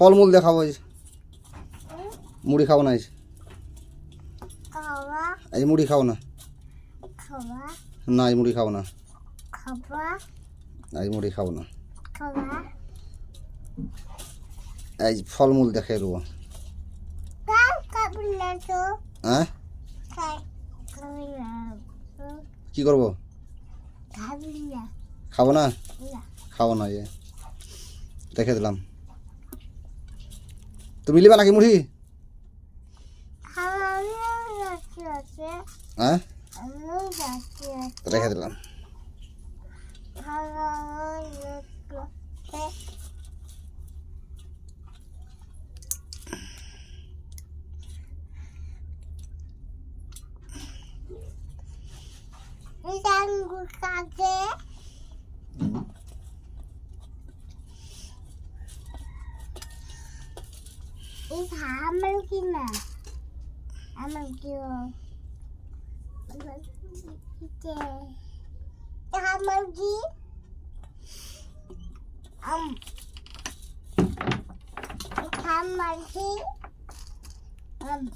ফলমূল দেখাবো মুড়ি খাব না এই মুড়ি খাব না। না এই মুড়ি খাব না। এই মুড়ি খাব না। এই ফলমূল দেখে দেবো। হ্যাঁ? কি করব? খাব না। খাব না? ইয়ে রেখে দিলাম। তুমি নিবা নাকি মুড়ি? হ্যাঁ? রেখে দিলাম। 이 다음을 기나. 아무 기워. 이제 다음을 기. 음. 다음을 기. 음.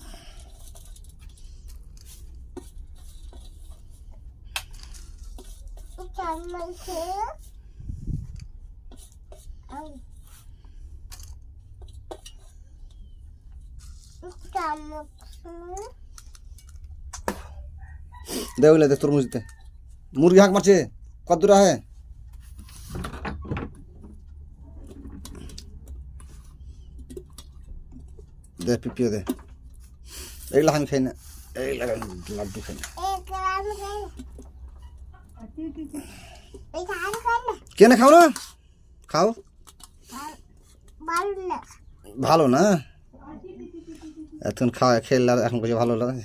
다음을 기. চামচ দে তরমুজ দে। মুরগি হাঁক মারছে। কত দূর আহে? দে পিপিও দে। এইগুলো আমি খাই না। লাড্ডু ধান খাই না। কেনে খাও না? খাও। ভালো না? এতক্ষণ খাওয়া খেললে এখন কিছু ভালো লাগে।